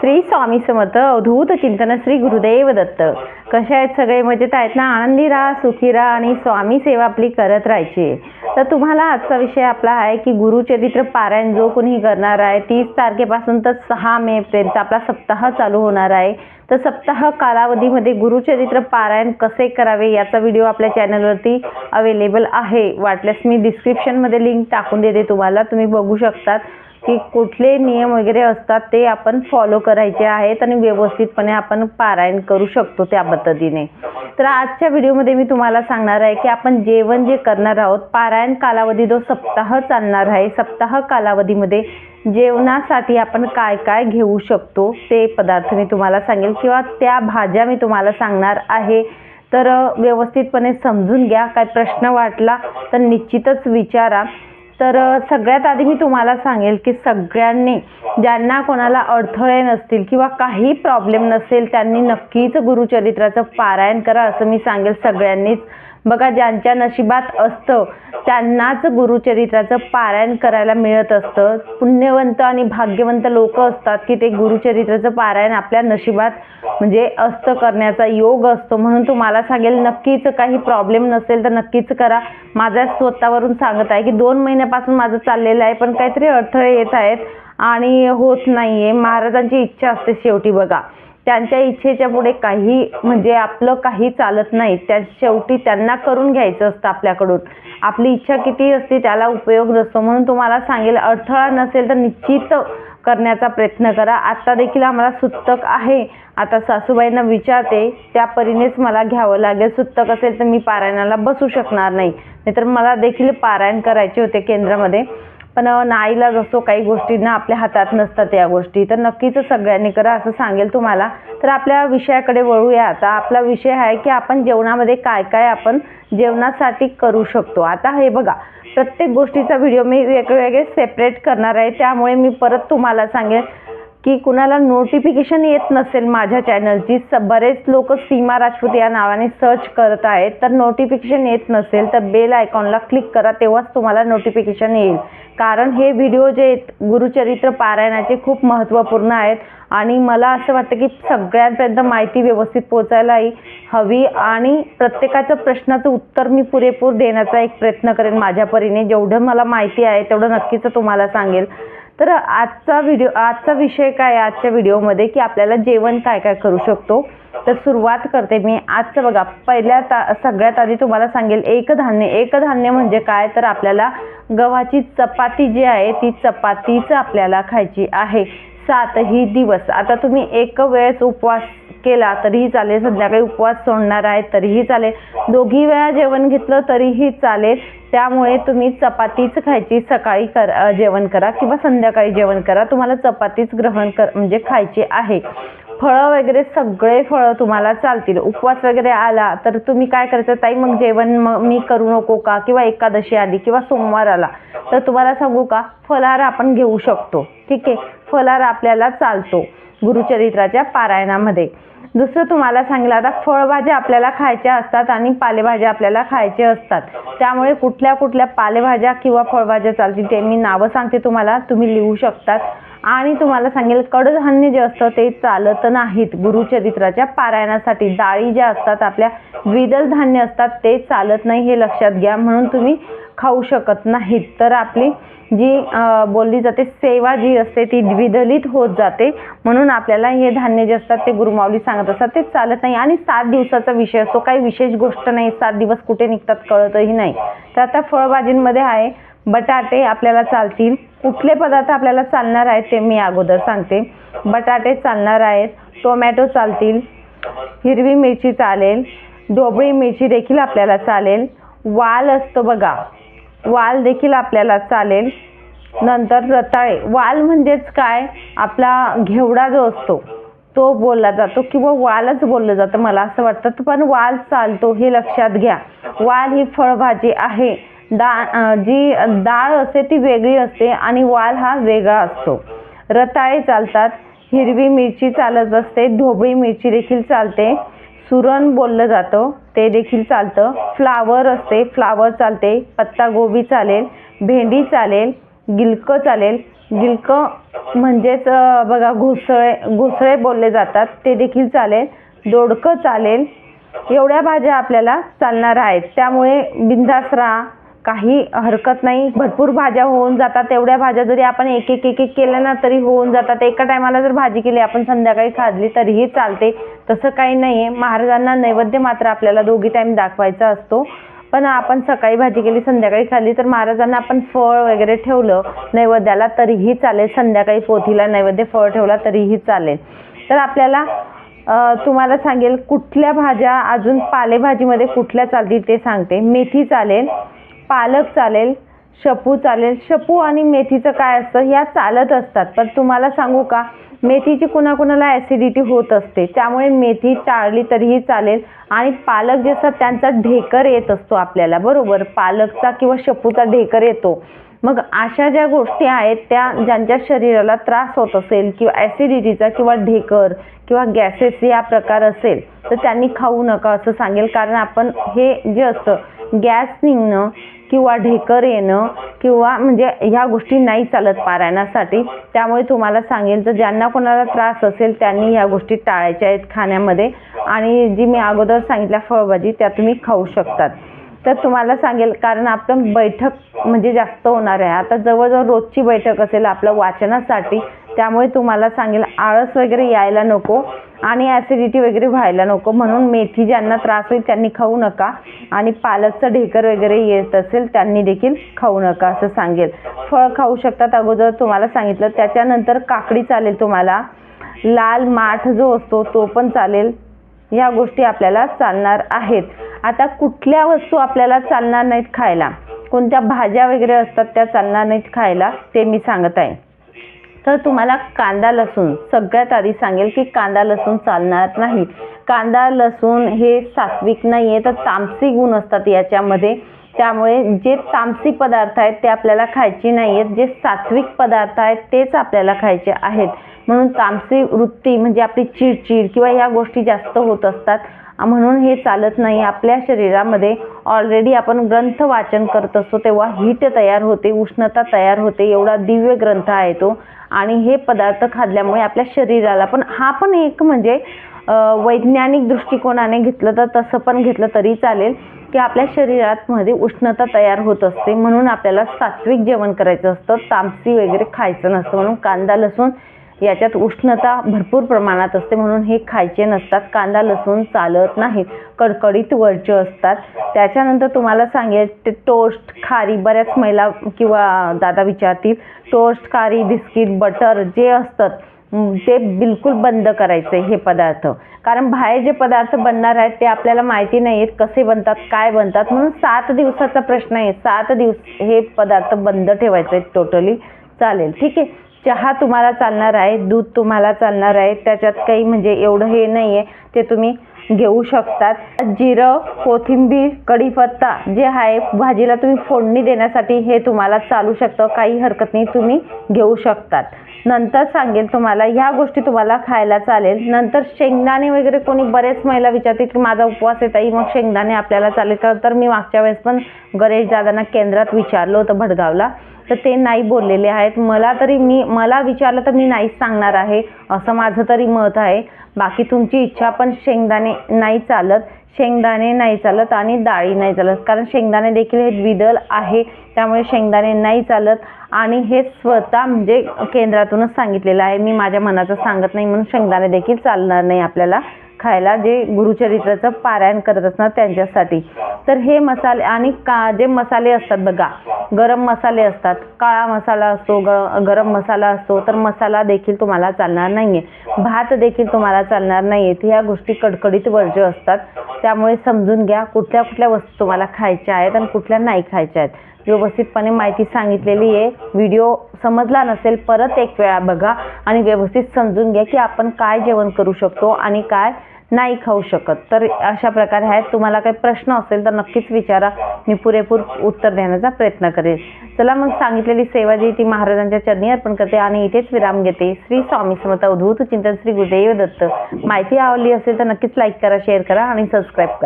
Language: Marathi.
श्री स्वामी समर्थ अवधूत चिंतन श्री गुरुदेव दत्त. कसे आहेत सगळे? मजेत आहेत ना? आनंदी राहा सुखी राहा आणि स्वामी सेवा आपली करत राहायची. तर तुम्हाला आजचा विषय आपला आहे की गुरुचरित्र पारायण जो कोणी करणार आहे तीस तारखेपासून तर सहा मे पर्यंत आपला सप्ताह चालू होणार आहे. तर सप्ताह कालावधीमध्ये गुरुचरित्र पारायण कसे करावे याचा व्हिडिओ आपल्या चॅनलवरती अवेलेबल आहे. वाटल्यास मी डिस्क्रिप्शनमध्ये लिंक टाकून देते तुम्हाला. तुम्ही बघू शकतात. की कुठले नियम वगैरे असतात ते आपण फॉलो करायचे आहेत आणि व्यवस्थितपणे आपण पारायण करू शकतो त्या पद्धतीने. तर आजच्या व्हिडिओमध्ये मी तुम्हाला सांगणार आहे की आपण जेवण जे करणार आहोत पारायण कालावधी जो सप्ताह चालणार आहे सप्ताह कालावधीमध्ये जेवणासाठी आपण काय काय घेऊ शकतो ते पदार्थ मी तुम्हाला सांगेल किंवा त्या भाज्या मी तुम्हाला सांगणार आहे. तर व्यवस्थितपणे समजून घ्या. काय प्रश्न वाटला तर निश्चितच विचारा. तर सगळ्यात आधी मी तुम्हाला सांगेल की सगळ्यांनी ज्यांना कोणाला अडथळे नसतील किंवा काही प्रॉब्लेम नसेल त्यांनी नक्कीच गुरुचरित्राचं पारायण करा असं मी सांगेल सगळ्यांनीच. बघा ज्यांच्या नशिबात असतं त्यांनाच गुरुचरित्राचं पारायण करायला मिळत असतं. पुण्यवंत आणि भाग्यवंत लोक असतात की ते गुरुचरित्राचं पारायण आपल्या नशिबात म्हणजे असतं करण्याचा योग असतो. म्हणून तुम्हाला सांगेल नक्कीच काही प्रॉब्लेम नसेल तर नक्कीच करा. माझ्या स्वतःवरून सांगत आहे की दोन महिन्यापासून माझं चाललेलं आहे पण काहीतरी अडथळे येत आहेत आणि होत नाही आहे महाराजांची इच्छा असते शेवटी बघा. त्यांच्या इच्छेच्या पुढे काही म्हणजे आपलं काही चालत नाही. त्या शेवटी त्यांना करून घ्यायचं असतं आपल्याकडून. आपली इच्छा किती असते त्याला उपयोग नसतो. म्हणून तुम्हाला सांगेल अडथळा नसेल तर निश्चित करण्याचा प्रयत्न करा. आत्ता देखील आम्हाला सुत्तक आहे. आता सासूबाईंना विचारते त्या परीनेच मला घ्यावं लागेल. सुत्तक असेल तर मी पारायणाला बसू शकणार नाही. नाहीतर मला देखील पारायण करायचे होते केंद्रामध्ये. पण नाईलाज जसो काही गोष्टींना आपल्या हातात नसतात या गोष्टी. तर नक्कीच सगळ्यांनी करा असं सांगेल तुम्हाला. तर आपल्या विषयाकडे वळूया. आता आपला विषय आहे की आपण जेवणामध्ये काय काय आपण जेवणासाठी करू शकतो. आता हे बघा प्रत्येक गोष्टीचा व्हिडिओ मी वेगवेगळे सेपरेट करणार आहे. त्यामुळे मी परत तुम्हाला सांगेन. की कुणाला नोटिफिकेशन येत नसेल माझ्या चॅनलची स बरेच लोक सीमा राजपूत या नावाने सर्च करत आहेत. तर नोटिफिकेशन येत नसेल तर बेल आयकॉनला क्लिक करा तेव्हाच तुम्हाला नोटिफिकेशन येईल. कारण हे व्हिडिओ जे आहेत गुरुचरित्र पारायणाचे खूप महत्त्वपूर्ण आहेत. आणि मला असं वाटतं की सगळ्यांपर्यंत माहिती व्यवस्थित पोचायलाही हवी. आणि प्रत्येकाचं प्रश्नाचं उत्तर मी पुरेपूर देण्याचा एक प्रयत्न करेन माझ्या परीने. जेवढं मला माहिती आहे तेवढं नक्कीच तुम्हाला सांगेल. तर आजचा व्हिडिओ आजचा विषय काय आहे आजच्या व्हिडिओमध्ये की आपल्याला जेवण काय काय करू शकतो? तर सुरुवात करते मी. आजचं बघा पहिल्या ता सगळ्यात आधी तुम्हाला सांगेल एकधान्य एकधान्य म्हणजे काय? तर आपल्याला गव्हाची चपाती जी आहे ती चपातीच आपल्याला खायची आहे. सातही दिवस. आता तुम्ही एक वेळेस उपवास केला तरीही चालेल. संध्याकाळी उपवास सोडणार आहे तरीही चालेल. दोघी वेळा जेवण घेतलं तरीही चालेल. त्यामुळे तुम्ही चपातीच खायची सकाळी कर जेवण करा किंवा संध्याकाळी जेवण करा. तुम्हाला चपातीच ग्रहण कर म्हणजे खायची आहे. फळं वगैरे सगळे फळं तुम्हाला चालतील. उपवास वगैरे आला तर तुम्ही काय करायचं? ताई मग जेवण मग मी करू नको का? किंवा एकादशी आली किंवा सोमवार आला तर तुम्हाला सांगू का? फलार आपण घेऊ शकतो. ठीक आहे? फलार आपल्याला चालतो गुरुचरित्राच्या पारायणामध्ये. दुसरं तुम्हाला सांगितलं आता फळभाज्या आपल्याला खायच्या असतात आणि पालेभाज्या आपल्याला खायच्या असतात. त्यामुळे कुठल्या कुठल्या पालेभाज्या किंवा फळभाज्या चालतील ते मी नावं सांगते तुम्हाला. तुम्ही लिहू शकतात. आणि तुम्हाला सांगेल कडधान्य जे असतं ते चालत नाहीत. गुरुचरित्राच्या पारायणासाठी डाळी ज्या असतात आपल्या द्विदल धान्य असतात ते चालत नाही हे लक्षात घ्या. म्हणून तुम्ही खाऊ शकत नाहीत. तर आपली जी बोलली जाते सेवा जी असते ती द्विदलित होत जाते. म्हणून आपल्याला हे धान्य जे असतात ते गुरुमाऊली सांगत असतात ते चालत नाही. आणि सात दिवसाचा विषय असतो. काही विशेष गोष्ट नाही. सात दिवस कुठे निघतात कळतही नाही. तर आता फळभाजींमध्ये आहे बटाटे आपल्याला चालतील. कुठले पदार्थ आपल्याला चालणार आहेत ते मी अगोदर सांगते. बटाटे चालणार आहेत टोमॅटो चालतील हिरवी मिरची चालेल ढोबळी मिरची देखील आपल्याला चालेल. वाल असतो बघा वाल देखील आपल्याला चालेल. नंतर रताळे वाल म्हणजेच काय? आपला घेवडा जो असतो तो बोलला जातो किंवा वालच बोललं जातं मला असं वाटतं. पण वाल चालतो हे लक्षात घ्या. वाल ही फळभाजी आहे. दा जी डाळ असते ती वेगळी असते आणि वाल हा वेगळा असतो. रताळे चालतात हिरवी मिरची चालत असते ढोबळी मिरची देखील चालते. सुरण बोललं जातं ते देखील चालतं. फ्लावर असते फ्लावर चालते. पत्तागोबी चालेल भेंडी चालेल गिलकं चालेल. गिलकं म्हणजेच बघा घुसळे घुसळे बोलले जातात ते देखील चालेल. दोडकं चालेल. एवढ्या भाज्या आपल्याला चालणार आहेत. त्यामुळे बिंदास राहा. काही हरकत नाही. भरपूर भाज्या होऊन जातात. तेवढ्या भाज्या जरी आपण एक एक एक एक केल्या ना तरी होऊन जातात. एका टायमाला जर भाजी केली आपण संध्याकाळी खाल्ली तरीही चालते. तसं काही नाही आहे महाराजांना नैवेद्य मात्र आपल्याला दोघी टाईम दाखवायचा असतो. पण आपण सकाळी भाजी केली संध्याकाळी खाल्ली तर महाराजांना आपण फळ वगैरे ठेवलं नैवेद्याला तरीही चालेल. संध्याकाळी पोथीला नैवेद्य फळ ठेवला तरीही चालेल. तर आपल्याला तुम्हाला सांगेल कुठल्या भाज्या अजून पालेभाजीमध्ये कुठल्या चालतील ते सांगते. मेथी चालेल. पालक चालेल शेपू चालेल शेपू आणि मेथीचं काय असतं ह्या चालत असतात. पण तुम्हाला सांगू का मेथीची कुणाकुणाला ॲसिडिटी होत असते त्यामुळे मेथी टाळली तरीही चालेल. आणि पालक जे असतात त्यांचा ढेकर येत असतो आपल्याला बरोबर? पालकचा किंवा शेपूचा ढेकर येतो. मग अशा ज्या गोष्टी आहेत त्या ज्यांच्या शरीराला त्रास होत असेल किंवा ॲसिडिटीचा किंवा ढेकर किंवा गॅसेस या प्रकार असेल तर त्यांनी खाऊ नका असं सांगेल. कारण आपण हे जे असतं गॅस निघणं किंवा ढेकर येणं किंवा म्हणजे ह्या गोष्टी नाही चालत पारायणासाठी. त्यामुळे तुम्हाला सांगेल तर ज्यांना कोणाला त्रास असेल त्यांनी ह्या गोष्टी टाळायच्या आहेत खाण्यामध्ये. आणि जी मी अगोदर सांगितल्या फळभाजी त्या तुम्ही खाऊ शकतात. तर तुम्हाला सांगेल कारण आपलं बैठक म्हणजे जास्त होणार आहे. आता जवळजवळ रोजची बैठक असेल आपलं वाचनासाठी. त्यामुळे तुम्हाला सांगेल आळस वगैरे यायला नको. आणि ॲसिडिटी वगैरे व्हायला नको. म्हणून मेथी ज्यांना त्रास होईल त्यांनी खाऊ नका. आणि पालकचं ढेकर वगैरे येत असेल त्यांनी देखील खाऊ नका असं सांगेल. फळ खाऊ शकतात. अगोदर तुम्हाला सांगितलं त्याच्यानंतर काकडी चालेल तुम्हाला. लाल माठ जो असतो तो पण चालेल. या गोष्टी आपल्याला चालणार आहेत. आता कुठल्या वस्तू आपल्याला चालणार नाहीत खायला? कोणत्या भाज्या वगैरे असतात त्या चालणार नाहीत खायला ते मी सांगत आहे. तर तुम्हाला कांदा लसूण. सगळ्यात आधी सांगेल की कांदा लसूण चालणार नाही. कांदा लसूण हे सात्विक नाही आहे तर तामसी गुण असतात याच्यामध्ये. त्यामुळे जे तामसी पदार्थ आहेत ते आपल्याला खायचे नाही आहेत जे सात्विक पदार्थ आहेत तेच आपल्याला खायचे आहेत. म्हणून तामसी वृत्ती म्हणजे आपली चिडचिड किंवा ह्या गोष्टी जास्त होत असतात. म्हणून हे चालत नाही. आपल्या शरीरामध्ये ऑलरेडी आपण ग्रंथ वाचन करत असतो तेव्हा हीट तयार होते उष्णता तयार होते एवढा दिव्य ग्रंथ आहे तो. आणि हे पदार्थ खाल्ल्यामुळे आपल्या शरीराला पण हा पण एक म्हणजे वैज्ञानिक दृष्टिकोनाने घेतलं तर तसं पण घेतलं तरी चालेल की आपल्या शरीरात मध्ये उष्णता तयार होत असते. म्हणून आपल्याला सात्विक जेवण करायचं असतं तामसी वगैरे खायचं नसतं. म्हणून कांदा लसूण याच्यात उष्णता भरपूर प्रमाणात असते म्हणून हे खायचे नसतात कांदा लसूण चालत नाहीत कडकडीत वरचे असतात. त्याच्यानंतर तुम्हाला सांगेल ते टोस्ट खारी बऱ्याच महिला किंवा दादा विचारतील टोस्ट खारी बिस्किट बटर जे असतात ते बिलकुल बंद करायचे हे पदार्थ. कारण बाहेर जे पदार्थ बनणार आहेत ते आपल्याला माहिती नाही आहेत कसे बनतात काय बनतात. म्हणून सात दिवसाचा प्रश्न आहे. सात दिवस हे पदार्थ बंद ठेवायचे आहेत टोटली चालेल ठीक आहे. चहा तुम्हाला चालणार आहे दूध तुम्हाला चालणार आहे त्याच्यात काही म्हणजे एवढं हे नाही आहे ते तुम्ही घेऊ शकतात. जिरं कोथिंबीर कढीपत्ता जे आहे भाजीला तुम्ही फोडणी देण्यासाठी हे तुम्हाला चालू शकतं काही हरकत नाही तुम्ही घेऊ शकतात. नंतर सांगेल तुम्हाला ह्या गोष्टी तुम्हाला खायला चालेल. नंतर शेंगदाणे वगैरे कोणी बरेच महिला विचारते की माझा उपवास आहे ताई मग शेंगदाणे आपल्याला चालेल. का तर मी मागच्या वेळेस पण गणेश दादांना केंद्रात विचारलं होतं भडगावला. तर ते नाही बोललेले आहेत. मला तरी मी मला विचारलं तर मी नाहीच सांगणार आहे. असं माझं तरी मत आहे. बाकी तुमची इच्छा पण शेंगदाणे नाही चालत. शेंगदाणे नाही चालत आणि डाळी नाही चालत. कारण शेंगदाणे देखील हे द्विदल आहे. त्यामुळे शेंगदाणे नाही चालत. आणि हे स्वतः म्हणजे केंद्रातूनच सांगितलेलं आहे. मी माझ्या मनाचं सांगत नाही म्हणून शेंगदाणे देखील चालणार नाही आपल्याला. खायला जे गुरुचरित्राचं पारायण करत असणार त्यांच्यासाठी. तर हे मसाले आणि का जे मसाले असतात बघा गरम मसाले असतात काळा मसाला असतो ग गरम मसाला असतो तर मसाला देखील तुम्हाला चालणार नाही आहे भात देखील तुम्हाला चालणार नाही आहेत ह्या गोष्टी कडकडीत वर्ज्य असतात. त्यामुळे समजून घ्या कुठल्या कुठल्या वस्तू तुम्हाला खायच्या आहेत आणि कुठल्या नाही खायच्या आहेत. व्यवस्थितपणे माहिती सांगितलेली आहे. व्हिडिओ समजला नसेल परत एक वेळा बघा आणि व्यवस्थित समजून घ्या की आपण काय जेवण करू शकतो आणि काय नाही खाऊ शकत. तर अशा प्रकारे आहेत. तुम्हाला काही प्रश्न असेल तर नक्कीच विचारा. मी पुरेपूर उत्तर देण्याचा प्रयत्न करेल. चला मग सांगितलेली सेवा जी ती महाराजांच्या चरणी अर्पण करते आणि इथेच विराम घेते. श्री स्वामी समर्थ अवधूत चिंतन श्री गुरुदेव दत्त. माहिती आवडली असेल तर नक्कीच लाईक करा शेअर करा आणि सबस्क्राईब करा.